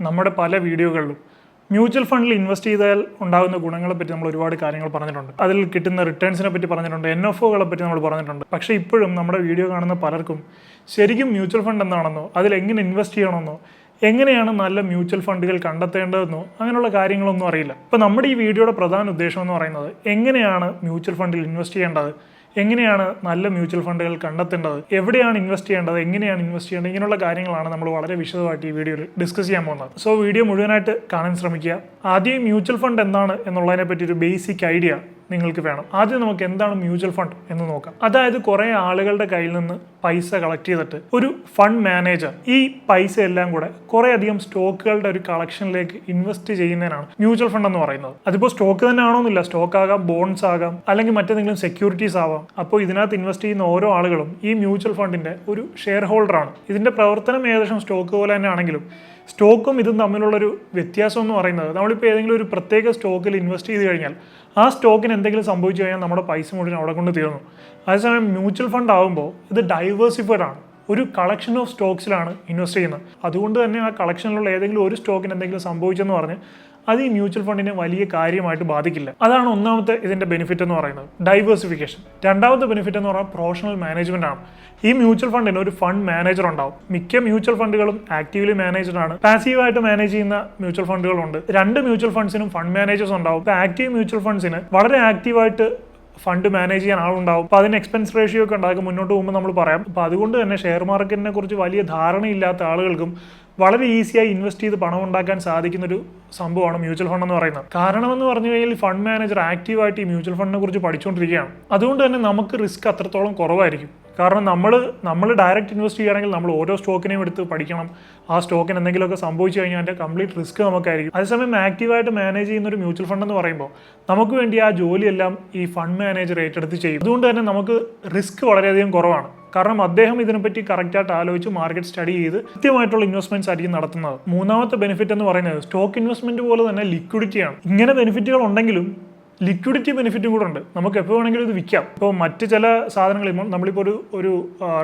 നമ്മുടെ പല വീഡിയോകളിലും മ്യൂച്വൽ ഫണ്ടിൽ ഇൻവെസ്റ്റ് ചെയ്താൽ ഉണ്ടാകുന്ന ഗുണങ്ങളെ പറ്റി നമ്മൾ ഒരുപാട് കാര്യങ്ങൾ പറഞ്ഞിട്ടുണ്ട്. അതിൽ കിട്ടുന്ന റിട്ടേൺസിനെ പറ്റി പറഞ്ഞിട്ടുണ്ട്. എൻ എഫ് ഒകളെ പറ്റി നമ്മൾ പറഞ്ഞിട്ടുണ്ട്. പക്ഷേ ഇപ്പോഴും നമ്മുടെ വീഡിയോ കാണുന്ന പലർക്കും ശരിക്കും മ്യൂച്വൽ ഫണ്ട് എന്താണെന്നോ അതിൽ എങ്ങനെ ഇൻവെസ്റ്റ് ചെയ്യണമെന്നോ എങ്ങനെയാണ് നല്ല മ്യൂച്വൽ ഫണ്ടുകൾ കണ്ടെത്തേണ്ടതെന്നോ അങ്ങനെയുള്ള കാര്യങ്ങളൊന്നും അറിയില്ല. ഇപ്പോൾ നമ്മുടെ ഈ വീഡിയോയുടെ പ്രധാന ഉദ്ദേശം എന്ന് പറയുന്നത് എങ്ങനെയാണ് മ്യൂച്വൽ ഫണ്ടിൽ ഇൻവെസ്റ്റ് ചെയ്യേണ്ടത്? എങ്ങനെയാണ് നല്ല മ്യൂച്വൽ ഫണ്ടുകൾ കണ്ടെത്തേണ്ടത്? എവിടെയാണ് ഇൻവെസ്റ്റ് ചെയ്യേണ്ടത്? എങ്ങനെയാണ് ഇൻവെസ്റ്റ് ചെയ്യേണ്ടത്? ഇങ്ങനെയുള്ള കാര്യങ്ങളാണ് നമ്മൾ വളരെ വിശദമായിട്ട് ഈ വീഡിയോയിൽ ഡിസ്കസ് ചെയ്യാൻ പോകുന്നത്. സോ വീഡിയോ മുഴുവനായിട്ട് കാണാൻ ശ്രമിക്കുക. ആദ്യം മ്യൂച്വൽ ഫണ്ട് എന്താണ് എന്നുള്ളതിനെ പറ്റി ഒരു ബേസിക് ഐഡിയ നിങ്ങൾക്ക് വേണം. ആദ്യം നമുക്ക് എന്താണ് മ്യൂച്വൽ ഫണ്ട് എന്ന് നോക്കാം. അതായത് കുറേ ആളുകളുടെ കയ്യിൽ നിന്ന് പൈസ കളക്ട് ചെയ്തിട്ട് ഒരു ഫണ്ട് മാനേജർ ഈ പൈസ എല്ലാം കൂടെ കുറേ അധികം സ്റ്റോക്കുകളുടെ ഒരു കളക്ഷനിലേക്ക് ഇൻവെസ്റ്റ് ചെയ്യുന്നതിനാണ് മ്യൂച്വൽ ഫണ്ട് എന്ന് പറയുന്നത്. അതിപ്പോൾ സ്റ്റോക്ക് തന്നെ ആണോന്നില്ല സ്റ്റോക്ക് ആകാം ബോൺസ് ആകാം അല്ലെങ്കിൽ മറ്റെന്തെങ്കിലും സെക്യൂരിറ്റീസ് ആവാം. അപ്പോൾ ഇതിനകത്ത് ഇൻവെസ്റ്റ് ചെയ്യുന്ന ഓരോ ആളുകളും ഈ മ്യൂച്വൽ ഫണ്ടിന്റെ ഒരു ഷെയർ ഹോൾഡർ ആണ്. ഇതിന്റെ പ്രവർത്തനം ഏകദേശം സ്റ്റോക്ക് പോലെ തന്നെ ആണെങ്കിലും സ്റ്റോക്കും ഇതും തമ്മിലുള്ളൊരു വ്യത്യാസം എന്ന് പറയുന്നത് നമ്മളിപ്പോൾ ഏതെങ്കിലും ഒരു പ്രത്യേക സ്റ്റോക്കിൽ ഇൻവെസ്റ്റ് ചെയ്ത് കഴിഞ്ഞാൽ ആ സ്റ്റോക്കിന് എന്തെങ്കിലും സംഭവിച്ചു കഴിഞ്ഞാൽ നമ്മുടെ പൈസ മുഴുവൻ അവിടെ കൊണ്ട് തീർന്നു. അതേസമയം മ്യൂച്വൽ ഫണ്ട് ആകുമ്പോൾ ഇത് ഡൈവേഴ്സിഫൈഡ് ആണ്. ഒരു കളക്ഷൻ ഓഫ് സ്റ്റോക്സിലാണ് ഇൻവെസ്റ്റ് ചെയ്യുന്നത്. അതുകൊണ്ട് തന്നെ ആ കളക്ഷനിലുള്ള ഏതെങ്കിലും ഒരു സ്റ്റോക്കിന് എന്തെങ്കിലും സംഭവിച്ചെന്ന് പറഞ്ഞ് അത് ഈ മ്യൂച്വൽ ഫണ്ടിനെ വലിയ കാര്യമായിട്ട് ബാധിക്കില്ല. അതാണ് ഒന്നാമത്തെ ഇതിന്റെ ബെനിഫിറ്റ് എന്ന് പറയുന്നത്. ഡൈവേഴ്സിഫിക്കേഷൻ രണ്ടാമത്തെ ബെനിഫിറ്റ് എന്ന് പറഞ്ഞാൽ പ്രൊഫഷണൽ മാനേജ്മെന്റ് ആണ്. ഈ മ്യൂച്വൽ ഫണ്ടിന് ഒരു ഫണ്ട് മാനേജർ ഉണ്ടാവും. മിക്ക മ്യൂച്വൽ ഫണ്ടുകളും ആക്റ്റീവ്ലി മാനേജ്ഡ് ആണ്. പാസീവായിട്ട് മാനേജ് ചെയ്യുന്ന മ്യൂച്വൽ ഫണ്ടുകളുണ്ട് രണ്ട് മ്യൂച്വൽ ഫണ്ട്സിനും ഫണ്ട് മാനേജേഴ്സ് ഉണ്ടാവും. ആക്റ്റീവ് മ്യൂച്വൽ ഫണ്ട്സിന് വളരെ ആക്റ്റീവായിട്ട് ഫണ്ട് മാനേജ് ചെയ്യാൻ ആളുണ്ടാവും. അപ്പോൾ അതിന് എക്സ്പെൻസ് റേഷ്യോ ഒക്കെ ഉണ്ടാക്കും മുന്നോട്ട് പോകുമ്പോൾ നമ്മൾ പറയാം. അപ്പോൾ അതുകൊണ്ട് തന്നെ ഷെയർ മാർക്കറ്റിനെ കുറിച്ച് വലിയ ധാരണയില്ലാത്ത ആളുകൾക്കും വളരെ ഈസിയായി ഇൻവെസ്റ്റ് ചെയ്ത് പണം ഉണ്ടാക്കാൻ സാധിക്കുന്ന ഒരു സംഭവമാണ് മ്യൂച്വൽ ഫണ്ട് എന്ന് പറയുന്നത്. കാരണം എന്ന് പറഞ്ഞു കഴിഞ്ഞാൽ ഫണ്ട് മാനേജർ ആക്റ്റീവായിട്ട് ഈ മ്യൂച്വൽ ഫണ്ടിനെ കുറിച്ച് പഠിച്ചുകൊണ്ടിരിക്കുകയാണ്. അതുകൊണ്ട് തന്നെ നമുക്ക് റിസ്ക് അത്രത്തോളം കുറവായിരിക്കും. കാരണം നമ്മൾ നമ്മൾ ഡയറക്റ്റ് ഇൻവെസ്റ്റ് ചെയ്യുകയാണെങ്കിൽ നമ്മൾ ഓരോ സ്റ്റോക്കിനെയും എടുത്ത് പഠിക്കണം. ആ സ്റ്റോക്കിന് എന്തെങ്കിലുമൊക്കെ സംഭവിച്ചു കഴിഞ്ഞാൽ അതിന്റെ കംപ്ലീറ്റ് റിസ്ക് നമുക്കായിരിക്കും. അതേസമയം ആക്റ്റീവായിട്ട് മാനേജ് ചെയ്യുന്ന ഒരു മ്യൂച്വൽ ഫണ്ട് എന്ന് പറയുമ്പോൾ നമുക്ക് വേണ്ടി ആ ജോലിയെല്ലാം ഈ ഫണ്ട് മാനേജർ ഏറ്റെടുത്ത് ചെയ്യും. അതുകൊണ്ട് തന്നെ നമുക്ക് റിസ്ക് വളരെയധികം കുറവാണ്. കാരണം അദ്ദേഹം ഇതിനെപ്പറ്റി കറക്റ്റായിട്ട് ആലോചിച്ച് മാർക്കറ്റ് സ്റ്റഡി ചെയ്ത് കൃത്യമായിട്ടുള്ള ഇൻവെസ്റ്റ്മെന്റ്സ് ആയിരിക്കും നടത്തുന്നത്. മൂന്നാമത്തെ ബെനിഫിറ്റ് എന്ന് പറയുന്നത് സ്റ്റോക്ക് ഇൻവെസ്റ്റ്മെന്റ് പോലെ തന്നെ ലിക്വിഡിറ്റിയാണ് ഇങ്ങനെ ബെനിഫിറ്റുകൾ ഉണ്ടെങ്കിലും ലിക്വിഡിറ്റി ബെനിഫിറ്റും കൂടെ ഉണ്ട്. നമുക്ക് എപ്പോൾ വേണമെങ്കിലും ഇത് വിൽക്കാം ഇപ്പോൾ മറ്റ് ചില സാധനങ്ങൾ ഇപ്പോൾ നമ്മളിപ്പോൾ ഒരു ഒരു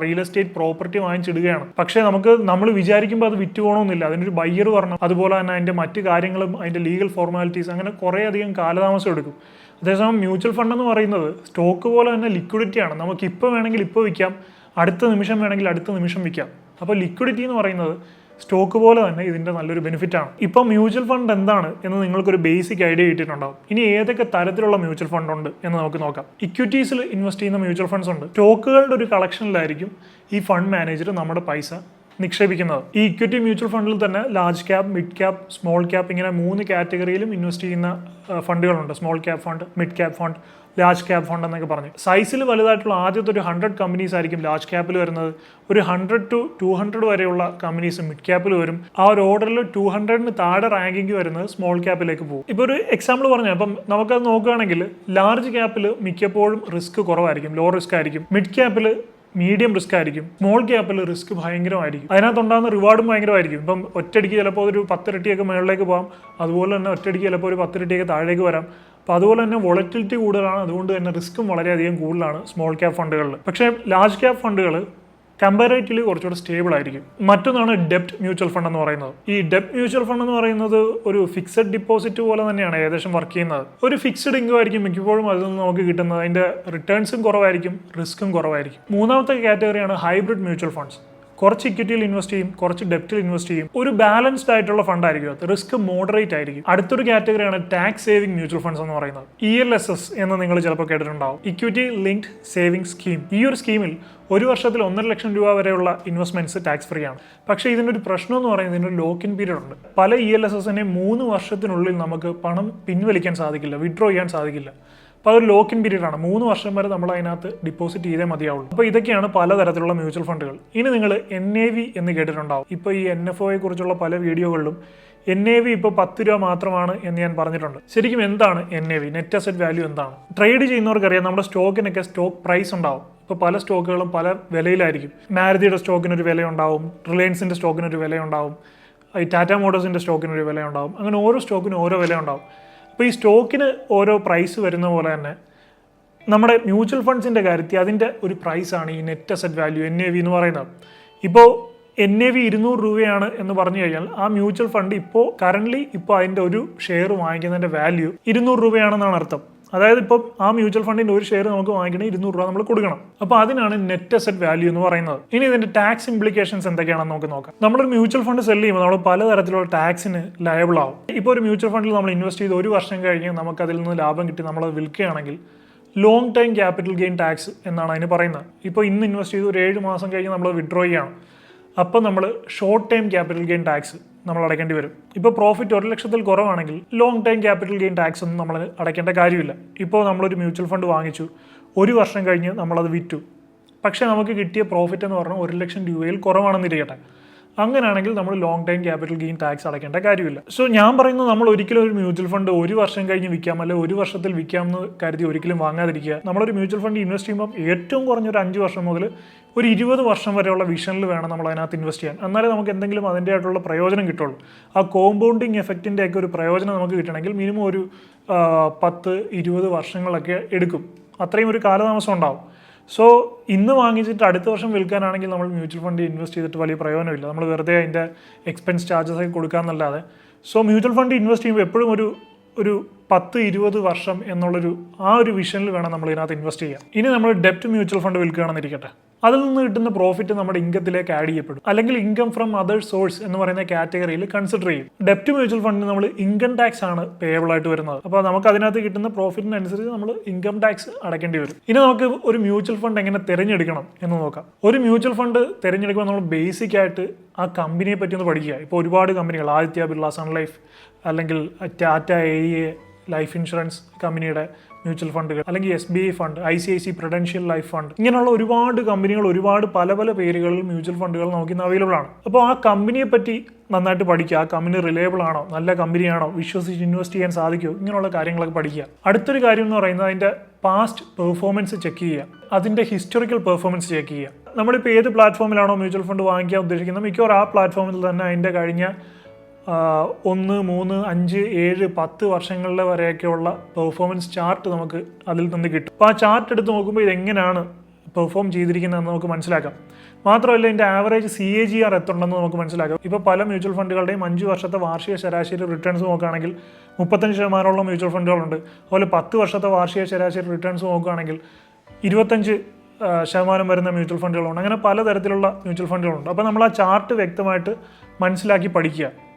റിയൽ എസ്റ്റേറ്റ് പ്രോപ്പർട്ടി വാങ്ങിച്ചിടുകയാണ്. പക്ഷേ നമുക്ക് നമ്മൾ വിചാരിക്കുമ്പോൾ അത് വിറ്റ് പോകണമെന്നില്ല അതിനൊരു ബയ്യർ വരണം. അതുപോലെ തന്നെ അതിന്റെ മറ്റ് കാര്യങ്ങളും അതിന്റെ ലീഗൽ ഫോർമാലിറ്റീസ് അങ്ങനെ കുറേയധികം കാലതാമസം എടുക്കും. അതേസമയം മ്യൂച്വൽ ഫണ്ട് എന്ന് പറയുന്നത് സ്റ്റോക്ക് പോലെ തന്നെ ലിക്വിഡിറ്റിയാണ് നമുക്ക് ഇപ്പോൾ വേണമെങ്കിൽ ഇപ്പോൾ വിൽക്കാം അടുത്ത നിമിഷം വേണമെങ്കിൽ അടുത്ത നിമിഷം വിൽക്കാം. അപ്പോൾ ലിക്വിഡിറ്റി എന്ന് പറയുന്നത് സ്റ്റോക്ക് പോലെ തന്നെ ഇതിന്റെ നല്ലൊരു ബെനിഫിറ്റാണ് ആണ്. ഇപ്പം മ്യൂച്വൽ ഫണ്ട് എന്താണ് എന്ന് നിങ്ങൾക്കൊരു ബേസിക് ഐഡിയ കിട്ടിയിട്ടുണ്ടാവും. ഇനി ഏതൊക്കെ തരത്തിലുള്ള മ്യൂച്വൽ ഫണ്ട് ഉണ്ട് എന്ന് നമുക്ക് നോക്കാം. ഇക്വിറ്റീസിൽ ഇൻവെസ്റ്റ് ചെയ്യുന്ന മ്യൂച്വൽ ഫണ്ട്സ് ഉണ്ട്. സ്റ്റോക്കുകളുടെ ഒരു കളക്ഷനിലായിരിക്കും ഈ ഫണ്ട് മാനേജർ നമ്മുടെ പൈസ നിക്ഷേപിക്കുന്നത്. ഈ ഇക്വിറ്റി മ്യൂച്വൽ ഫണ്ടിൽ തന്നെ large cap mid cap small cap ഇങ്ങനെ മൂന്ന് കാറ്റഗറിയിലും ഇൻവെസ്റ്റ് ചെയ്യുന്ന ഫണ്ടുകളുണ്ട് small cap fund mid cap fund large cap fund എന്നൊക്കെ പറഞ്ഞു. സൈസിൽ വലുതായിട്ടുള്ള ആദ്യത്തെ ഒരു ഹൺഡ്രഡ് കമ്പനീസ് ആയിരിക്കും ലാർജ് ക്യാപ്പിൽ വരുന്നത്. ഒരു ഹൺഡ്രഡ് ടു ടു ഹൺഡ്രഡ് വരെയുള്ള കമ്പനീസ് മിഡ് ക്യാപ്പിൽ വരും. ആ ഒരു ഓർഡറിൽ ടു ഹൺഡ്രഡിന് താഴെ റാങ്കിങ് വരുന്നത് സ്മോൾ ക്യാപ്പിലേക്ക് പോകും. ഇപ്പോൾ ഒരു എക്സാമ്പിൾ പറഞ്ഞു അപ്പം നമുക്കത് നോക്കുകയാണെങ്കിൽ ലാർജ് ക്യാപ്പിൽ മിക്കപ്പോഴും റിസ്ക് കുറവായിരിക്കും ലോ റിസ്ക് ആയിരിക്കും. മിഡ് ക്യാപ്പിൽ മീഡിയം റിസ്ക് ആയിരിക്കും. സ്മോൾ ക്യാപ്പിൽ റിസ്ക് ഭയങ്കരമായിരിക്കും. അതിനകത്തുണ്ടാകുന്ന റിവാർഡും ഭയങ്കരമായിരിക്കും. ഇപ്പം ഒറ്റയടിക്ക് ചിലപ്പോൾ ഒരു പത്തിരട്ടിയൊക്കെ മുകളിലേക്ക് പോകാം അതുപോലെ തന്നെ ഒറ്റയടിക്ക് ചിലപ്പോൾ ഒരു പത്തിരട്ടിയൊക്കെ താഴേക്ക് വരാം. അപ്പോൾ അതുപോലെ തന്നെ വോളറ്റിലിറ്റി കൂടുതലാണ്. അതുകൊണ്ട് തന്നെ റിസ്ക്കും വളരെയധികം കൂടുതലാണ് സ്മോൾ ക്യാപ് ഫണ്ടുകളിൽ പക്ഷേ ലാർജ് ക്യാപ് ഫണ്ടുകൾ കമ്പാരേറ്റീവ്ലി കുറച്ചുകൂടെ സ്റ്റേബിൾ ആയിരിക്കും. മറ്റൊന്നാണ് ഡെപ്റ്റ് മ്യൂച്വൽ ഫണ്ട് എന്ന് പറയുന്നത്. ഈ ഡെപ്റ്റ് മ്യൂച്വൽ ഫണ്ട് എന്ന് പറയുന്നത് ഒരു ഫിക്സഡ് ഡിപ്പോസിറ്റ് പോലെ തന്നെയാണ് ഏകദേശം വർക്ക് ചെയ്യുന്നത്. ഒരു ഫിക്സഡ് ഇൻകം ആയിരിക്കും മിക്കപ്പോഴും അതിൽ നിന്ന് നമുക്ക് കിട്ടുന്നത്. അതിന്റെ റിട്ടേൺസും കുറവായിരിക്കും റിസ്ക്കും കുറവായിരിക്കും. മൂന്നാമത്തെ കാറ്റഗറിയാണ് ഹൈബ്രിഡ് മ്യൂച്വൽ ഫണ്ട്സ് കുറച്ച് ഇക്വിറ്റിയിൽ ഇൻവെസ്റ്റ് ചെയ്യും കുറച്ച് ഡെപ്റ്റിൽ ഇൻവെസ്റ്റ് ചെയ്യും. ഒരു ബാലൻസ്ഡ് ആയിട്ടുള്ള ഫണ്ട് ആയിരിക്കും അത്. റിസ്ക് മോഡറേറ്റ് ആയിരിക്കും. അടുത്തൊരു കാറ്റഗറിയാണ് ടാക്സ് സേവിംഗ് മ്യൂച്വൽ ഫണ്ട്സ് എന്ന് പറയുന്നത്. ഇ എൽ എസ് എസ് എന്ന് നിങ്ങൾ ചിലപ്പോൾ കേട്ടിട്ടുണ്ടാവും. ഇക്വിറ്റി ലിങ്ക്ഡ് സേവിംഗ് സ്കീം ഈ ഒരു സ്കീമിൽ ഒരു വർഷത്തിൽ ഒന്നര ലക്ഷം രൂപ വരെയുള്ള ഇൻവെസ്റ്റ്മെന്റ്സ് ടാക്സ് ഫ്രീ ആണ്. പക്ഷേ ഇതിനൊരു പ്രശ്നം എന്ന് പറയുന്നത് ഇതിനൊരു ലോക്ക് ഇൻ പീരീഡ് ഉണ്ട്. പല ഇ എൽ എസ് എസിനെ മൂന്ന് വർഷത്തിനുള്ളിൽ നമുക്ക് പണം പിൻവലിക്കാൻ സാധിക്കില്ല വിഡ്രോ ചെയ്യാൻ സാധിക്കില്ല. അപ്പോൾ അതൊരു ലോക്ക് ഇൻ പീരീഡ് ആണ്. മൂന്ന് വർഷം വരെ നമ്മൾ അതിനകത്ത് ഡിപ്പോസിറ്റ് ചെയ്തേ മതിയാവുള്ളൂ. അപ്പോൾ ഇതൊക്കെയാണ് പലതരത്തിലുള്ള മ്യൂച്വൽ ഫണ്ടുകൾ ഇനി നിങ്ങൾ എൻ എ വി എന്ന് കേട്ടിട്ടുണ്ടാവും. ഇപ്പോൾ ഈ എൻ എഫ് ഒയെ കുറിച്ചുള്ള പല വീഡിയോകളിലും എൻ എ വി ഇപ്പോൾ പത്ത് രൂപ മാത്രമാണ് എന്ന് ഞാൻ പറഞ്ഞിട്ടുണ്ട്. ശരിക്കും എന്താണ് N A V net asset value എന്താണ്? ട്രേഡ് ചെയ്യുന്നവർക്കറിയാം നമ്മുടെ സ്റ്റോക്കിനൊക്കെ സ്റ്റോക്ക് പ്രൈസ് ഉണ്ടാവും. ഇപ്പോൾ പല സ്റ്റോക്കുകളും പല വിലയിലായിരിക്കും. മാരുതിയുടെ സ്റ്റോക്കിനൊരു വിലയുണ്ടാവും റിലയൻസിന്റെ സ്റ്റോക്കിനൊരു വിലയുണ്ടാവും ഈ ടാറ്റ മോട്ടോഴ്സിന്റെ സ്റ്റോക്കിനൊരു വിലയുണ്ടാവും. അങ്ങനെ ഓരോ സ്റ്റോക്കിനും ഓരോ വിലയുണ്ടാവും. അപ്പോൾ ഈ സ്റ്റോക്കിന് ഓരോ പ്രൈസ് വരുന്ന പോലെ തന്നെ നമ്മുടെ മ്യൂച്വൽ ഫണ്ട്സിന്റെ കാര്യത്തിൽ അതിന്റെ ഒരു പ്രൈസാണ് ഈ net asset value N A V എന്ന് പറയുന്നത്. ഇപ്പോൾ എൻ എ വി ഇരുന്നൂറ് രൂപയാണ് എന്ന് പറഞ്ഞു കഴിഞ്ഞാൽ ആ മ്യൂച്വൽ ഫണ്ട് ഇപ്പോൾ കറന്റ്ലി ഇപ്പോൾ അതിന്റെ ഒരു ഷെയർ വാങ്ങിക്കുന്നതിന്റെ വാല്യൂ ഇരുന്നൂറ് രൂപയാണെന്നാണ് അർത്ഥം. അതായത് ഇപ്പം ആ മ്യൂച്വൽ ഫണ്ടിന്റെ ഒരു ഷെയർ നമുക്ക് വാങ്ങിക്കണേ ഇരുന്നൂറ് രൂപ നമ്മൾ കൊടുക്കണം. അപ്പോൾ അതിനാണ് നെറ്റ് അസെറ്റ് വാല്യൂ എന്ന് പറയുന്നത്. ഇനി ഇതിന്റെ ടാക്സ് ഇംപ്ലിക്കേഷൻസ് എന്തൊക്കെയാണെന്ന് നമുക്ക് നോക്കാം. നമ്മളൊരു മ്യൂച്വൽ ഫണ്ട് സെല്ല് ചെയ്യുമ്പോൾ നമ്മൾ പലതരത്തിലുള്ള ടാക്സിന് ലയബിൾ ആവും. ഇപ്പോൾ ഒരു മ്യൂച്വൽ ഫണ്ടിൽ നമ്മൾ ഇൻവെസ്റ്റ് ചെയ്ത് ഒരു വർഷം കഴിഞ്ഞ് നമുക്ക് അതിൽ നിന്ന് ലാഭം കിട്ടി നമ്മൾ വിൽക്കുകയാണെങ്കിൽ long time capital gain tax എന്നാണ് അതിന് പറയുന്നത്. ഇപ്പോൾ ഇന്ന് ഇൻവെസ്റ്റ് ചെയ്ത് ഒരു ഏഴ് മാസം കഴിഞ്ഞ് നമ്മൾ വിഡ്രോ ചെയ്യുകയാണ് അപ്പം നമ്മൾ short time capital gain tax നമ്മൾ അടയ്ക്കേണ്ടി വരും. ഇപ്പോൾ പ്രോഫിറ്റ് ഒരു ലക്ഷത്തിൽ കുറവാണെങ്കിൽ long time capital gain tax ഒന്നും നമ്മൾ അടയ്ക്കേണ്ട കാര്യമില്ല. ഇപ്പോൾ നമ്മളൊരു മ്യൂച്വൽ ഫണ്ട് വാങ്ങിച്ചു. ഒരു വർഷം കഴിഞ്ഞ് നമ്മളത് വിറ്റു. പക്ഷേ നമുക്ക് കിട്ടിയ പ്രോഫിറ്റ് എന്ന് പറഞ്ഞാൽ ഒരു ലക്ഷം രൂപയിൽ കുറവാണെന്നിരിക്കട്ടെ അങ്ങനെയാണെങ്കിൽ നമ്മൾ long time capital gain tax അടയ്ക്കേണ്ട കാര്യമില്ല. സോ ഞാൻ പറയുന്നത് നമ്മൾ ഒരിക്കലും ഒരു മ്യൂച്വൽ ഫണ്ട് ഒരു വർഷം കഴിഞ്ഞ് വിൽക്കാം അല്ലെ ഒരു വർഷത്തിൽ വിൽക്കാം എന്ന് കരുതി ഒരിക്കലും വാങ്ങാതിരിക്കുക. നമ്മളൊരു മ്യൂച്വൽ ഫണ്ട് ഇൻവെസ്റ്റ് ചെയ്യുമ്പോൾ ഏറ്റവും കുറഞ്ഞൊരു അഞ്ച് വർഷം മുതൽ ഒരു ഇരുപത് വർഷം വരെയുള്ള വിഷനിൽ വേണം നമ്മൾ അതിനകത്ത് ഇൻവെസ്റ്റ് ചെയ്യാൻ. എന്നാലേ നമുക്ക് എന്തെങ്കിലും അതിന്റെ ആയിട്ടുള്ള പ്രയോജനം കിട്ടുള്ളൂ. ആ കോമ്പൗണ്ടിങ് എഫക്റ്റിന്റെ ഒക്കെ ഒരു പ്രയോജനം നമുക്ക് കിട്ടണമെങ്കിൽ മിനിമം ഒരു പത്ത് ഇരുപത് വർഷങ്ങളൊക്കെ എടുക്കും. അത്രയും ഒരു കാലതാമസം ഉണ്ടാവും. സോ ഇന്ന് വാങ്ങിച്ചിട്ട് അടുത്ത വർഷം വിൽക്കാനാണെങ്കിൽ നമ്മൾ മ്യൂച്വൽ ഫണ്ടിൽ ഇൻവെസ്റ്റ് ചെയ്തിട്ട് വലിയ പ്രയോജനമില്ല. നമ്മൾ വെറുതെ അതിന്റെ എക്സ്പെൻസ് ചാർജസ് ഒക്കെ കൊടുക്കാമെന്നല്ലാതെ സോ മ്യൂച്വൽ ഫണ്ട് ഇൻവെസ്റ്റ് ചെയ്യുമ്പോൾ എപ്പോഴും ഒരു ഒരു പത്ത് ഇരുപത് വർഷം എന്നുള്ളൊരു ആ ഒരു വിഷനിൽ വേണം നമ്മൾ ഇതിനകത്ത് ഇൻവെസ്റ്റ് ചെയ്യാം ഇനി നമ്മൾ ഡെപ്റ്റ് മ്യൂച്വൽ ഫണ്ട് വിൽക്കുകയാണെന്നിരിക്കട്ടെ. അതിൽ നിന്ന് കിട്ടുന്ന പ്രോഫിറ്റ് നമ്മുടെ ഇൻകത്തിലേക്ക് ആഡ് ചെയ്യപ്പെടും. അല്ലെങ്കിൽ ഇൻകം ഫ്രം അതർ സോഴ്സ് എന്ന് പറയുന്ന കാറ്റഗറിയിൽ കൺസിഡർ ചെയ്യും. ഡെപ്റ്റ് മ്യൂച്വൽ ഫണ്ടിന് നമ്മൾ ഇൻകം ടാക്സ് ആണ് പേയബിൾ ആയിട്ട് വരുന്നത്. അപ്പോൾ നമുക്ക് അതിനകത്ത് കിട്ടുന്ന പ്രോഫിറ്റിനനുസരിച്ച് നമ്മൾ ഇൻകം ടാക്സ് അടയ്ക്കേണ്ടി വരും. ഇനി നമുക്ക് ഒരു മ്യൂച്വൽ ഫണ്ട് എങ്ങനെ തിരഞ്ഞെടുക്കണം എന്ന് നോക്കാം. ഒരു മ്യൂച്വൽ ഫണ്ട് തിരഞ്ഞെടുക്കുമ്പോൾ നമ്മൾ ബേസിക് ആയിട്ട് ആ കമ്പനിയെ പറ്റി ഒന്ന് പഠിക്കുക. ഇപ്പോൾ ഒരുപാട് കമ്പനികൾ ആദിത്യ ബിർള സൺലൈഫ് അല്ലെങ്കിൽ ടാറ്റ എ ലൈഫ് ഇൻഷുറൻസ് കമ്പനിയുടെ മ്യൂച്വൽ ഫണ്ടുകൾ അല്ലെങ്കിൽ S B I fund I C I C Prudential life fund ഇങ്ങനെയുള്ള ഒരുപാട് കമ്പനികൾ ഒരുപാട് പല പല പേരുകളിൽ മ്യൂച്വൽ ഫണ്ടുകൾ നമുക്ക് ഇന്ന് അവൈലബിൾ ആണ്. അപ്പോൾ ആ കമ്പനിയെ പറ്റി നന്നായിട്ട് പഠിക്കുക. ആ കമ്പനി റിലയബിൾ ആണോ? നല്ല കമ്പനിയാണോ വിശ്വസിച്ച് ഇൻവെസ്റ്റ് ചെയ്യാൻ സാധിക്കുമോ? ഇങ്ങനെയുള്ള കാര്യങ്ങളൊക്കെ പഠിക്കുക. അടുത്തൊരു കാര്യം എന്ന് പറയുന്നത് അതിന്റെ പാസ്റ്റ് പെർഫോമൻസ് ചെക്ക് ചെയ്യുക. അതിന്റെ ഹിസ്റ്റോറിക്കൽ പെർഫോമൻസ് ചെക്ക് ചെയ്യുക. നമ്മളിപ്പോൾ ഏത് പ്ലാറ്റ്ഫോമിലാണോ മ്യൂച്വൽ ഫണ്ട് വാങ്ങിക്കാൻ ഉദ്ദേശിക്കുന്നത്? മിക്കവാറും ആ പ്ലാറ്റ്ഫോമിൽ തന്നെ അതിന്റെ കഴിഞ്ഞ ഒന്ന് മൂന്ന് അഞ്ച് ഏഴ് പത്ത് വർഷങ്ങളിലെ വരെയൊക്കെയുള്ള പെർഫോമൻസ് ചാർട്ട് നമുക്ക് അതിൽ നിന്ന് കിട്ടും. അപ്പോൾ ആ ചാർട്ട് എടുത്ത് നോക്കുമ്പോൾ ഇതെങ്ങനെയാണ് പെർഫോം ചെയ്തിരിക്കുന്നതെന്ന് നമുക്ക് മനസ്സിലാക്കാം. മാത്രമല്ല ഇതിന്റെ average C A G R എത്തുണ്ടെന്ന് നമുക്ക് മനസ്സിലാക്കാം. ഇപ്പോൾ പല മ്യൂച്വൽ ഫണ്ടുകളുടെയും അഞ്ച് വർഷത്തെ വാർഷിക ശരാശരി റിട്ടേൺസ് നോക്കുകയാണെങ്കിൽ മുപ്പത്തഞ്ച് ശതമാനമുള്ള മ്യൂച്വൽ ഫണ്ടുകളുണ്ട് അതുപോലെ പത്ത് വർഷത്തെ വാർഷിക ശരാശരി റിട്ടേൺസ് നോക്കുകയാണെങ്കിൽ ഇരുപത്തഞ്ച് ശതമാനം വരുന്ന മ്യൂച്വൽ ഫണ്ടുകളുണ്ട് അങ്ങനെ പലതരത്തിലുള്ള മ്യൂച്വൽ ഫണ്ടുകളുണ്ട് അപ്പോൾ നമ്മൾ ആ ചാർട്ട് വ്യക്തമായിട്ട് മനസ്സിലാക്കി പഠിക്കുക.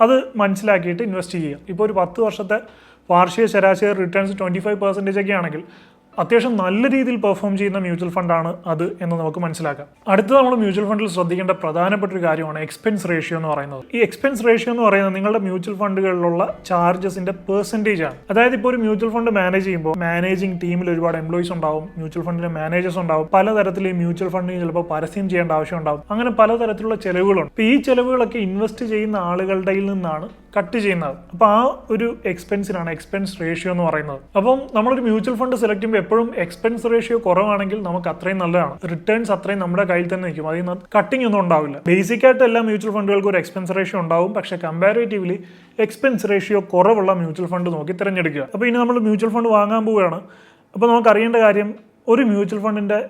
അത് മനസ്സിലാക്കിയിട്ട് ഇൻവെസ്റ്റ് ചെയ്യുക. ഇപ്പോൾ ഒരു പത്ത് വർഷത്തെ വാർഷിക ശരാശരി റിട്ടേൺസ് ട്വന്റി ഫൈവ് പെർസെന്റേജ് ഒക്കെ ആണെങ്കിൽ അത്യാവശ്യം നല്ല രീതിയിൽ പെർഫോം ചെയ്യുന്ന മ്യൂച്വൽ ഫണ്ടാണ് അത് എന്ന് നമുക്ക് മനസ്സിലാക്കാം. അടുത്ത നമ്മൾ മ്യൂച്വൽ ഫണ്ടിൽ ശ്രദ്ധിക്കേണ്ട പ്രധാനപ്പെട്ട ഒരു കാര്യമാണ് എക്സ്പെൻസ് റേഷ്യോ എന്ന് പറയുന്നത്. ഈ എക്സ്പെൻസ് റേഷ്യോ എന്ന് പറയുന്നത് നിങ്ങളുടെ മ്യൂച്വൽ ഫണ്ടുകളിലുള്ള ചാർജസിന്റെ പെർസെന്റേജ് ആണ്. അതായത് ഇപ്പോൾ ഒരു മ്യൂച്വൽ ഫണ്ട് മാനേജ് ചെയ്യുമ്പോൾ മാനേജിംഗ് ടീമിൽ ഒരുപാട് എംപ്ലോയീസ് ഉണ്ടാവും മ്യൂച്വൽ ഫണ്ടിലെ മാനേജേഴ്സ് ഉണ്ടാവും പലതരത്തിൽ ഈ മ്യൂച്വൽ ഫണ്ടിന് ചിലപ്പോൾ പരസ്യം ചെയ്യേണ്ട ആവശ്യം ഉണ്ടാവും. അങ്ങനെ പലതരത്തിലുള്ള ചെലവുകളുണ്ട്. ഈ ചെലവുകളൊക്കെ ഇൻവെസ്റ്റ് ചെയ്യുന്ന ആളുകളുടെ നിന്നാണ് കട്ട് ചെയ്യുന്നത്. അപ്പോൾ ആ ഒരു എക്സ്പെൻസിനാണ് എക്സ്പെൻസ് റേഷ്യോ എന്ന് പറയുന്നത്. അപ്പം നമ്മളൊരു മ്യൂച്വൽ ഫണ്ട് സെലക്ട് ചെയ്യുമ്പോൾ എപ്പോഴും എക്സ്പെൻസ് റേഷ്യോ കുറവാണെങ്കിൽ നമുക്ക് അത്രയും നല്ലതാണ്. റിട്ടേൺസ് അത്രയും നമ്മുടെ കയ്യിൽ തന്നെ നിൽക്കും. അതിൽ നിന്ന് കട്ടിംഗ് ഒന്നും ഉണ്ടാവില്ല. ബേസിക് ആയിട്ട് എല്ലാ മ്യൂച്വൽ ഫണ്ടുകൾക്കും ഒരു എക്സ്പെൻസ് റേഷ്യോ ഉണ്ടാവും. പക്ഷേ കമ്പാരേറ്റീവ്ലി എക്സ്പെൻസ് റേഷ്യോ കുറവുള്ള മ്യൂച്വൽ ഫണ്ട് നോക്കി തിരഞ്ഞെടുക്കുക. അപ്പോൾ ഇനി നമ്മൾ മ്യൂച്വൽ ഫണ്ട് വാങ്ങാൻ പോവുകയാണ്. അപ്പോൾ നമുക്ക് അറിയേണ്ട കാര്യം ഒരു മ്യൂച്വൽ ഫണ്ടിന്റെ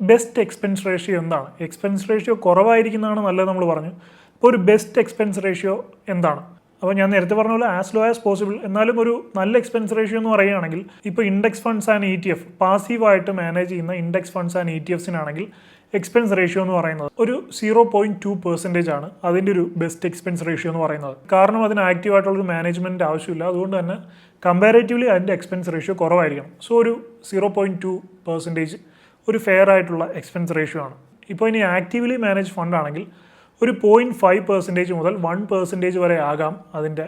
ബെസ്റ്റ് എക്സ്പെൻസ് റേഷ്യോ എന്താണ്? എക്സ്പെൻസ് റേഷ്യോ കുറവായിരിക്കുന്നതാണ് നല്ലത് നമ്മൾ പറഞ്ഞു. അപ്പോൾ ഒരു ബെസ്റ്റ് എക്സ്പെൻസ് റേഷ്യോ എന്താണ്? അപ്പോൾ ഞാൻ നേരത്തെ പറഞ്ഞ പോലെ ആസ് ലോ ആസ് പോസിബിൾ എന്നാലും ഒരു നല്ല എക്സ്പെൻസ് റേഷ്യോ എന്ന് പറയുകയാണെങ്കിൽ ഇപ്പോൾ index funds and E T F പാസീവായിട്ട് manage ചെയ്യുന്ന index funds and E T എഫ്സിനാണെങ്കിൽ expense ratio എന്ന് പറയുന്നത് ഒരു സീറോ പോയിന്റ് ടു പെർസെന്റേജ് ആണ് അതിന്റെ ഒരു ബെസ്റ്റ് എക്സ്പെൻസ് റേഷ്യോ എന്ന് പറയുന്നത്. കാരണം അതിന് ആക്റ്റീവായിട്ടുള്ളൊരു മാനേജ്മെന്റ് ആവശ്യമില്ല. അതുകൊണ്ട് തന്നെ കമ്പാരേറ്റീവ്ലി അതിന്റെ എക്സ്പെൻസ് റേഷ്യോ കുറവായിരിക്കണം. സോ ഒരു സീറോ പോയിന്റ് ടു പെർസെന്റേജ് ഒരു ഫെയർ ആയിട്ടുള്ള എക്സ്പെൻസ് റേഷ്യോ ആണ്. ഇപ്പോൾ ഇനി ആക്റ്റീവ്ലി മാനേജ് ഫണ്ട് ആണെങ്കിൽ ഒരു പോയിന്റ് ഫൈവ് പെർസെന്റേജ് മുതൽ വൺ പെർസെന്റേജ് വരെ ആകാം അതിന്റെ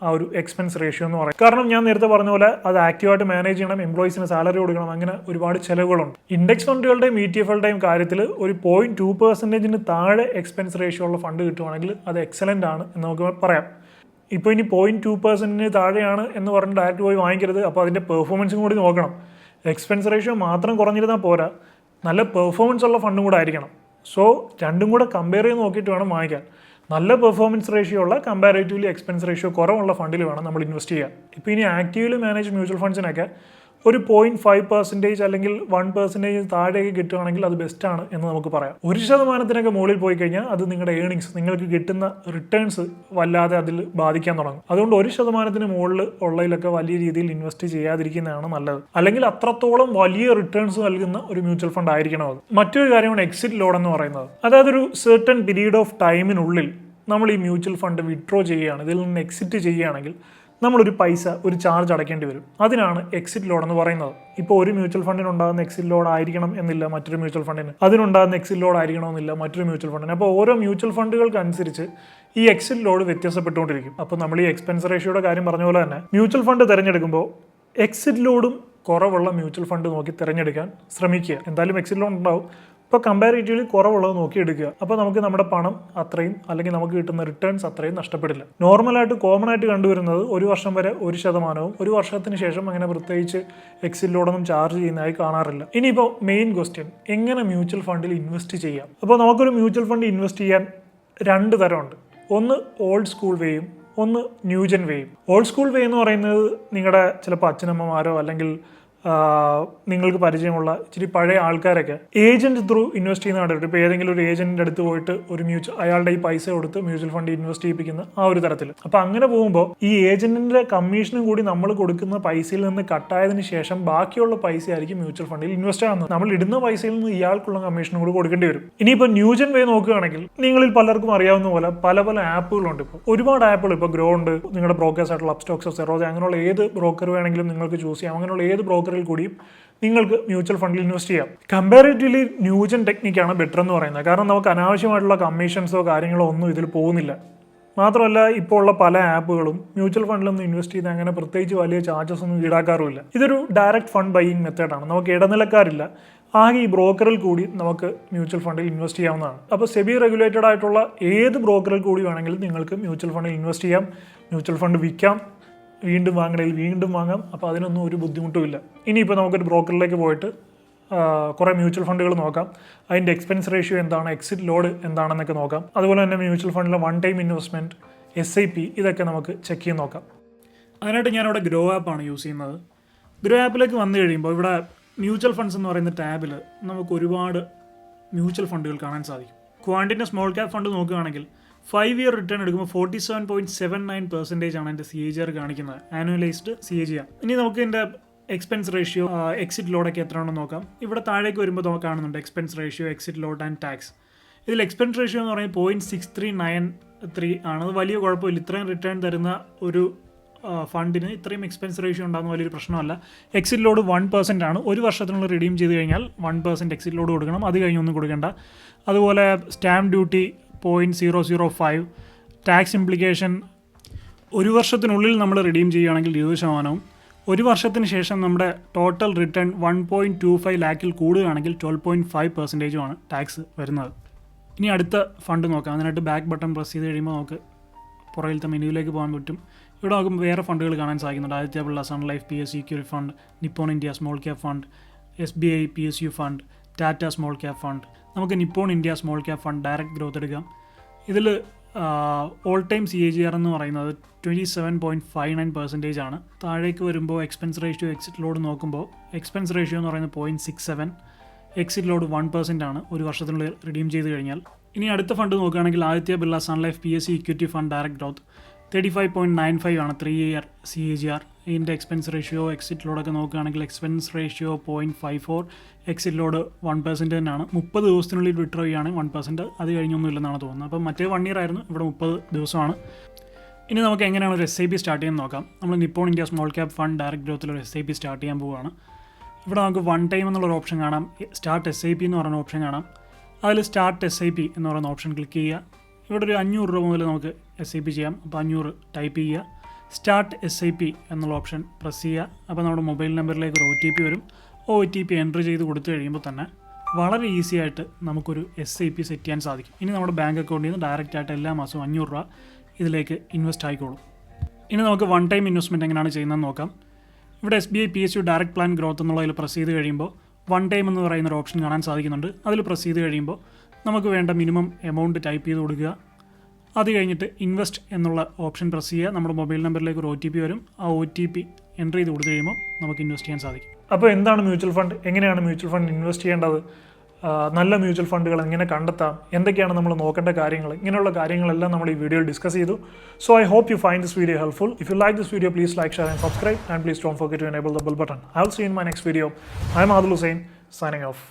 ആ ഒരു എക്സ്പെൻസ് റേഷ്യോ എന്ന് പറയും കാരണം ഞാൻ നേരത്തെ പറഞ്ഞ പോലെ അത് ആക്റ്റീവായിട്ട് മാനേജ് ചെയ്യണം എംപ്ലോയീസിന് സാലറി കൊടുക്കണം അങ്ങനെ ഒരുപാട് ചിലവുകളുണ്ട്. ഇൻഡെക്സ് ഫണ്ടുകളുടെയും ഇ ടി എഫുകളുടെയും കാര്യത്തിൽ ഒരു പോയിന്റ് ടു പെർസെന്റേജിന് താഴെ എക്സ്പെൻസ് റേഷ്യോ ഉള്ള ഫണ്ട് കിട്ടുവാണെങ്കിൽ അത് എക്സലന്റ് ആണ് എന്ന് നമുക്ക് പറയാം. ഇപ്പോൾ ഇനി പോയിന്റ് ടു പെർസെന്റിന് താഴെയാണ് എന്ന് പറഞ്ഞ് ഡയറക്റ്റ് പോയി വാങ്ങിക്കരുത്. അപ്പോൾ അതിന്റെ പെർഫോമൻസും കൂടി നോക്കണം. എക്സ്പെൻസ് റേഷ്യോ മാത്രം കുറഞ്ഞിരുന്നാൽ പോരാ. നല്ല പെർഫോമൻസ് ഉള്ള ഫണ്ടും കൂടെ ആയിരിക്കണം. സോ രണ്ടും കൂടെ കമ്പയർ ചെയ്ത് നോക്കിയിട്ട് വേണം വാങ്ങിക്കാൻ. നല്ല പെർഫോമൻസ് റേഷ്യോ ഉള്ള കമ്പാരേറ്റീവ്ലി എക്സ്പെൻസ് റേഷ്യോ കുറവുള്ള ഫണ്ടിൽ വേണം നമ്മൾ ഇൻവെസ്റ്റ് ചെയ്യാൻ. ഇപ്പോൾ ഇനി ആക്റ്റീവ്ലി മാനേജ് മ്യൂച്വൽ ഫണ്ട്സിനൊക്കെ ഒരു പോയിന്റ് ഫൈവ് പെർസെന്റേജ് അല്ലെങ്കിൽ വൺ പെർസെന്റേജ് താഴേക്ക് കിട്ടുകയാണെങ്കിൽ അത് ബെസ്റ്റാണ് എന്ന് നമുക്ക് പറയാം. ഒരു ശതമാനത്തിനൊക്കെ മുകളിൽ പോയി കഴിഞ്ഞാൽ അത് നിങ്ങളുടെ ഏണിങ്സ് നിങ്ങൾക്ക് കിട്ടുന്ന റിട്ടേൺസ് വല്ലാതെ അതിൽ ബാധിക്കാൻ തുടങ്ങും. അതുകൊണ്ട് ഒരു ശതമാനത്തിന് മുകളിൽ ഉള്ളതിലൊക്കെ വലിയ രീതിയിൽ ഇൻവെസ്റ്റ് ചെയ്യാതിരിക്കുന്നതാണ് നല്ലത്. അല്ലെങ്കിൽ അത്രത്തോളം വലിയ റിട്ടേൺസ് നൽകുന്ന ഒരു മ്യൂച്വൽ ഫണ്ട് ആയിരിക്കണം അത്. മറ്റൊരു കാര്യമാണ് എക്സിറ്റ് ലോഡ് എന്ന് പറയുന്നത്. അതായത് ഒരു സെർട്ടൺ പീരീഡ് ഓഫ് ടൈമിനുള്ളിൽ നമ്മൾ ഈ മ്യൂച്വൽ ഫണ്ട് വിഡ്രോ ചെയ്യുകയാണ്. ഇതിൽ നിന്ന് എക്സിറ്റ് ചെയ്യുകയാണെങ്കിൽ നമ്മളൊരു പൈസ ഒരു ചാർജ് അടയ്ക്കേണ്ടി വരും. അതിനാണ് എക്സിറ്റ് ലോഡ് എന്ന് പറയുന്നത്. ഇപ്പോൾ ഒരു മ്യൂച്വൽ ഫണ്ടിന് ഉണ്ടാകുന്ന എക്സിറ്റ് ലോഡ് ആയിരിക്കണം എന്നില്ല മറ്റൊരു മ്യൂച്വൽ ഫണ്ടിന് അതിനുണ്ടാകുന്ന എക്സിറ്റ് ലോഡ് ആയിരിക്കണമെന്നില്ല മറ്റൊരു മ്യൂച്വൽ ഫണ്ടിന് അപ്പോൾ ഓരോ മ്യൂച്വൽ ഫണ്ടുകൾക്ക് അനുസരിച്ച് ഈ എക്സിറ്റ് ലോഡ് വ്യത്യാസപ്പെട്ടുകൊണ്ടിരിക്കും. അപ്പോൾ നമ്മൾ ഈ എക്സ്പെൻസ് റേഷ്യോയുടെ കാര്യം പറഞ്ഞ പോലെ തന്നെ മ്യൂച്വൽ ഫണ്ട് തിരഞ്ഞെടുക്കുമ്പോൾ എക്സിറ്റ് ലോഡും കുറവുള്ള മ്യൂച്വൽ ഫണ്ട് നോക്കി തിരഞ്ഞെടുക്കാൻ ശ്രമിക്കുക. എന്തായാലും എക്സിറ്റ് ലോഡ് ഉണ്ടാവും. ഇപ്പോൾ കമ്പാരിറ്റീവ്ലി കുറവുള്ളത് നോക്കി എടുക്കുക. അപ്പോൾ നമുക്ക് നമ്മുടെ പണം അത്രയും അല്ലെങ്കിൽ നമുക്ക് കിട്ടുന്ന റിട്ടേൺസ് അത്രയും നഷ്ടപ്പെടില്ല. നോർമലായിട്ട് കോമൺ ആയിട്ട് കണ്ടുവരുന്നത് ഒരു വർഷം വരെ ഒരു ശതമാനവും ഒരു വർഷത്തിന് ശേഷം അങ്ങനെ പ്രത്യേകിച്ച് എക്സിലോടൊന്നും ചാർജ് ചെയ്യുന്നതായി കാണാറില്ല. ഇനിയിപ്പോൾ മെയിൻ ക്വസ്റ്റ്യൻ എങ്ങനെ മ്യൂച്വൽ ഫണ്ടിൽ ഇൻവെസ്റ്റ് ചെയ്യാം? അപ്പോൾ നമുക്കൊരു മ്യൂച്വൽ ഫണ്ട് ഇൻവെസ്റ്റ് ചെയ്യാൻ രണ്ട് തരമുണ്ട്. ഒന്ന് ഓൾഡ് സ്കൂൾ വേയും ഒന്ന് ന്യൂജൻ വേയും ഓൾഡ് സ്കൂൾ വേ എന്ന് പറയുന്നത് നിങ്ങളുടെ ചിലപ്പോൾ അച്ഛനമ്മമാരോ അല്ലെങ്കിൽ നിങ്ങൾക്ക് പരിചയമുള്ള ഇച്ചിരി പഴയ ആൾക്കാരൊക്കെ ഏജന്റ് ത്രൂ ഇൻവെസ്റ്റ് ചെയ്യുന്ന കണ്ടിട്ട് ഇപ്പോൾ ഏതെങ്കിലും ഒരു ഏജന്റിന്റെ അടുത്ത് പോയിട്ട് ഒരു മ്യൂച്വൽ അയാളുടെ ഈ പൈസ കൊടുത്ത് മ്യൂച്വൽ ഫണ്ട് ഇൻവെസ്റ്റ് ചെയ്യിപ്പിക്കുന്ന ആ ഒരു തരത്തിൽ. അപ്പൊ അങ്ങനെ പോകുമ്പോൾ ഈ ഏജന്റിന്റെ കമ്മീഷനും കൂടി നമ്മൾ കൊടുക്കുന്ന പൈസയിൽ നിന്ന് കട്ടായതിന് ശേഷം ബാക്കിയുള്ള പൈസ ആയിരിക്കും മ്യൂച്വൽ ഫണ്ടിൽ ഇൻവെസ്റ്റ് ആകുന്നത് നമ്മൾ ഇടുന്ന പൈസയിൽ നിന്ന് ഇയാൾക്കുള്ള കമ്മീഷനും കൂടി കൊടുക്കേണ്ടി വരും. ഇനിയിപ്പോൾ ന്യൂജൻ വേ നോക്കുകയാണെങ്കിൽ നിങ്ങളിൽ പലർക്കും അറിയാവുന്ന പോലെ പല പല ആപ്പുകളുണ്ട് ഇപ്പോൾ ഒരുപാട് ആപ്പുകൾ ഇപ്പോൾ ഗ്രോ ഉണ്ട് നിങ്ങളുടെ ബ്രോക്കേഴ്സ് ആയിട്ടുള്ള അപ്സ്റ്റോക്സ് സെറോസ് അങ്ങനെയുള്ള ഏത് ബ്രോക്കർ വേണമെങ്കിലും നിങ്ങൾക്ക് ചൂസ് ചെയ്യാം. അങ്ങനെയുള്ള ഏത് ബ്രോക്കറിൽ കൂടിയും നിങ്ങൾക്ക് മ്യൂച്വൽ ഫണ്ടിൽ ഇൻവെസ്റ്റ് ചെയ്യാം. കമ്പാരിറ്റീവ്ലി ന്യൂജൻ ടെക്നിക്കാണ് ബെറ്റർ എന്ന് പറയുന്നത്. കാരണം നമുക്ക് അനാവശ്യമായിട്ടുള്ള കമ്മീഷൻസോ കാര്യങ്ങളോ ഒന്നും ഇതിൽ പോകുന്നില്ല. മാത്രമല്ല ഇപ്പോൾ ഉള്ള പല ആപ്പുകളും മ്യൂച്വൽ ഫണ്ടിലൊന്നും ഇൻവെസ്റ്റ് ചെയ്ത് അങ്ങനെ പ്രത്യേകിച്ച് വലിയ ചാർജസ് ഒന്നും ഈടാക്കാറുമില്ല. ഇതൊരു ഡയറക്റ്റ് ഫണ്ട് ബൈയിങ് മെത്തേഡാണ് നമുക്ക് ഇടനിലക്കാരില്ല. ആകെ ഈ ബ്രോക്കറിൽ കൂടി നമുക്ക് മ്യൂച്വൽ ഫണ്ടിൽ ഇൻവെസ്റ്റ് ചെയ്യാവുന്നതാണ്. അപ്പോൾ സെബി റെഗുലേറ്റഡ് ആയിട്ടുള്ള ഏത് ബ്രോക്കറിൽ കൂടി വേണമെങ്കിലും നിങ്ങൾക്ക് മ്യൂച്വൽ ഫണ്ടിൽ ഇൻവെസ്റ്റ് ചെയ്യാം. മ്യൂച്വൽ ഫണ്ട് വിൽക്കാം. വീണ്ടും വാങ്ങണമെങ്കിൽ വീണ്ടും വാങ്ങാം. അപ്പോൾ അതിനൊന്നും ഒരു ബുദ്ധിമുട്ടുമില്ല ഇനിയിപ്പോൾ നമുക്കൊരു ബ്രോക്കറിലേക്ക് പോയിട്ട് കുറേ മ്യൂച്വൽ ഫണ്ടുകൾ നോക്കാം. അതിന്റെ എക്സ്പെൻസ് റേഷ്യോ എന്താണ് എക്സിറ്റ് ലോഡ് എന്താണെന്നൊക്കെ നോക്കാം. അതുപോലെ തന്നെ mutual ഫണ്ടിലെ one time investment S I P ഇതൊക്കെ നമുക്ക് ചെക്ക് ചെയ്ത് നോക്കാം. അതിനായിട്ട് ഞാനിവിടെ ഗ്രോ ആപ്പാണ് യൂസ് ചെയ്യുന്നത്. ഗ്രോ ആപ്പിലേക്ക് വന്നു കഴിയുമ്പോൾ ഇവിടെ മ്യൂച്വൽ ഫണ്ട്സ് എന്ന് പറയുന്ന ടാബിൽ നമുക്ക് ഒരുപാട് മ്യൂച്വൽ ഫണ്ടുകൾ കാണാൻ സാധിക്കും. ക്വാണ്ടിന്റെ സ്മോൾ ക്യാപ് ഫണ്ട് നോക്കുകയാണെങ്കിൽ ഫൈവ് ഇയർ റിട്ടേൺ എടുക്കുമ്പോൾ forty seven point seven nine percentage ആണ് എന്റെ സി എ ജി ആർ കാണിക്കുന്നത്. Annualised C A G R ഇനി നമുക്ക് എന്റെ എക്സ്പെൻസ് റേഷ്യോ എക്സിറ്റ് ലോഡൊക്കെ എത്രയാണെന്ന് നോക്കാം. ഇവിടെ താഴേക്ക് വരുമ്പോൾ നമുക്ക് കാണുന്നുണ്ട് expense ratio exit load and tax ഇതിൽ എക്സ്പെൻസ് റേഷ്യോ എന്ന് പറയുന്നത് point six three nine three ആണ്. അത് വലിയ കുഴപ്പമില്ല. ഇത്രയും റിട്ടേൺ തരുന്ന ഒരു ഫണ്ടിന് ഇത്രയും എക്സ്പെൻസ് റേഷ്യോ ഉണ്ടാകുന്ന വലിയൊരു പ്രശ്നമല്ല. എക്സിറ്റ് ലോഡ് വൺ പെർസെന്റ് ആണ്. ഒരു വർഷത്തിനുള്ള റിഡീം ചെയ്ത് കഴിഞ്ഞാൽ വൺ പെർസെന്റ് എക്സിറ്റ് ലോഡ് കൊടുക്കണം. അത് കഴിഞ്ഞൊന്നും കൊടുക്കേണ്ട. അതുപോലെ stamp duty point zero zero five tax implication ഒരു വർഷത്തിനുള്ളിൽ നമ്മൾ റിഡീം ചെയ്യുകയാണെങ്കിൽ ഇരുപത് ശതമാനവും. ഒരു വർഷത്തിന് ശേഷം നമ്മുടെ total return one point two five ലാക്കിൽ കൂടുകയാണെങ്കിൽ ട്വൽവ് പോയിന്റ് ഫൈവ് പെർസെന്റേജുമാണ് ടാക്സ് വരുന്നത്. ഇനി അടുത്ത ഫണ്ട് നോക്കാം. അതിനായിട്ട് ബാക്ക് ബട്ടൺ പ്രസ് ചെയ്ത് കഴിയുമ്പോൾ നമുക്ക് പുറകിലത്തെ മെനുവിലേക്ക് പോകാൻ പറ്റും. ഇവിടെ നമുക്ക് വേറെ ഫണ്ടുകൾ കാണാൻ സാധിക്കുന്നുണ്ട്. Aditya Birla Sun Life P S equity fund Nippon India small cap fund S B I P S U fund Tata small cap fund നമുക്ക് Nippon India small cap fund direct growth എടുക്കാം. ഇതിൽ all time C A G R എന്ന് പറയുന്നത് twenty seven point five nine percentage ആണ്. താഴേക്ക് വരുമ്പോൾ expense ratio exit load നോക്കുമ്പോൾ expense ratio എന്ന് പറയുന്നത് point six seven exit load one percent ആണ് ഒരു വർഷത്തിനുള്ളിൽ റിഡീം ചെയ്ത് കഴിഞ്ഞാൽ. ഇനി അടുത്ത ഫണ്ട് നോക്കുകയാണെങ്കിൽ Aditya Birla Sun Life P S C equity fund direct growth thirty five point nine five ആണ് three year C A G R ഇതിന്റെ എക്സ്പെൻസ് റേഷ്യോ എക്സിറ്റ് ലോഡൊക്കെ നോക്കുകയാണെങ്കിൽ expense ratio point five four exit load one percent തന്നെയാണ്. മുപ്പത് ദിവസത്തിനുള്ളിൽ withdraw ചെയ്യുകയാണെങ്കിൽ one percent അത് കഴിഞ്ഞൊന്നും ഇല്ലെന്നാണ് തോന്നുന്നത്. അപ്പോൾ മറ്റേ വൺ ഇയർ ആയിരുന്നു ഇവിടെ മുപ്പത് ദിവസമാണ്. ഇനി നമുക്ക് എങ്ങനെയാണ് ഒരു എസ് ഐ പി സ്റ്റാർട്ട് ചെയ്യാൻ നോക്കാം. നമ്മൾ Nippon India small cap fund direct ഗ്രോത്തിൽ ഒരു എസ് ഐ പി സ്റ്റാർട്ട് ചെയ്യാൻ പോവുകയാണ്. ഇവിടെ നമുക്ക് വൺ ടൈം എന്നുള്ളൊരു ഓപ്ഷൻ കാണാം. സ്റ്റാർട്ട് എസ് ഐ പി എന്ന് പറയുന്ന ഓപ്ഷൻ കാണാം. അതിൽ സ്റ്റാർട്ട് എസ് ഐ പി എന്ന് പറയുന്ന ഓപ്ഷൻ ക്ലിക്ക് ചെയ്യുക. ഇവിടെ ഒരു അഞ്ഞൂറ് രൂപ മുതൽ നമുക്ക് എസ് ഐ പി ചെയ്യാം. അപ്പോൾ അഞ്ഞൂറ് ടൈപ്പ് ചെയ്യുക. സ്റ്റാർട്ട് എസ് ഐ പി എന്നുള്ള ഓപ്ഷൻ പ്രസ് ചെയ്യുക. അപ്പോൾ നമ്മുടെ മൊബൈൽ നമ്പറിലേക്ക് ഒരു ഒ ടി പി വരും. ഒ ടി പി എന്റർ ചെയ്ത് കൊടുത്തു കഴിയുമ്പോൾ തന്നെ വളരെ ഈസി ആയിട്ട് നമുക്കൊരു എസ് ഐ പി സെറ്റ് ചെയ്യാൻ സാധിക്കും. ഇനി നമ്മുടെ ബാങ്ക് അക്കൗണ്ടിൽ നിന്ന് ഡയറക്റ്റ് ആയിട്ട് എല്ലാ മാസവും അഞ്ഞൂറ് രൂപ ഇതിലേക്ക് ഇൻവെസ്റ്റ് ആയിക്കോളും. ഇനി നമുക്ക് വൺ ടൈം ഇൻവെസ്റ്റ്മെന്റ് എങ്ങനെയാണ് ചെയ്യുന്നതെന്ന് നോക്കാം. ഇവിടെ S B I P S U direct plan growth എന്നുള്ളതിൽ പ്രസ് ചെയ്ത് കഴിയുമ്പോൾ വൺ ടൈം എന്ന് പറയുന്ന ഒരു ഓപ്ഷൻ കാണാൻ സാധിക്കുന്നുണ്ട്. അതിൽ പ്രസ് ചെയ്ത് കഴിയുമ്പോൾ നമുക്ക് വേണ്ട മിനിമം എമൗണ്ട് ടൈപ്പ് ചെയ്ത് കൊടുക്കുക. അത് കഴിഞ്ഞിട്ട് ഇൻവെസ്റ്റ് എന്നുള്ള ഓപ്ഷൻ പ്രസ് ചെയ്യുക. നമ്മുടെ മൊബൈൽ നമ്പറിലേക്ക് ഒരു ഒ ടി പി വരും. ആ ഒ ടി പി എന്റർ ചെയ്ത് കൊടുത്തു കഴിയുമ്പോൾ നമുക്ക് ഇൻവെസ്റ്റ് ചെയ്യാൻ സാധിക്കും. അപ്പോൾ എന്താണ് മ്യൂച്വൽ ഫണ്ട് എങ്ങനെയാണ് മ്യൂച്വൽ ഫണ്ട് ഇൻവെസ്റ്റ് ചെയ്യേണ്ടത്? നല്ല മ്യൂച്വൽ ഫണ്ടുകൾ എങ്ങനെ കണ്ടെത്താം? എന്തൊക്കെയാണ് നമ്മൾ നോക്കേണ്ട കാര്യങ്ങൾ? ഇങ്ങനെയുള്ള കാര്യങ്ങളെല്ലാം നമ്മൾ ഈ വീഡിയോയിൽ ഡിസ്കസ് ചെയ്തു. So I hope you find this video helpful if you like this video please like share and subscribe and please don't forget to enable the bell button I will see in my next video I'm Adul Hussain signing off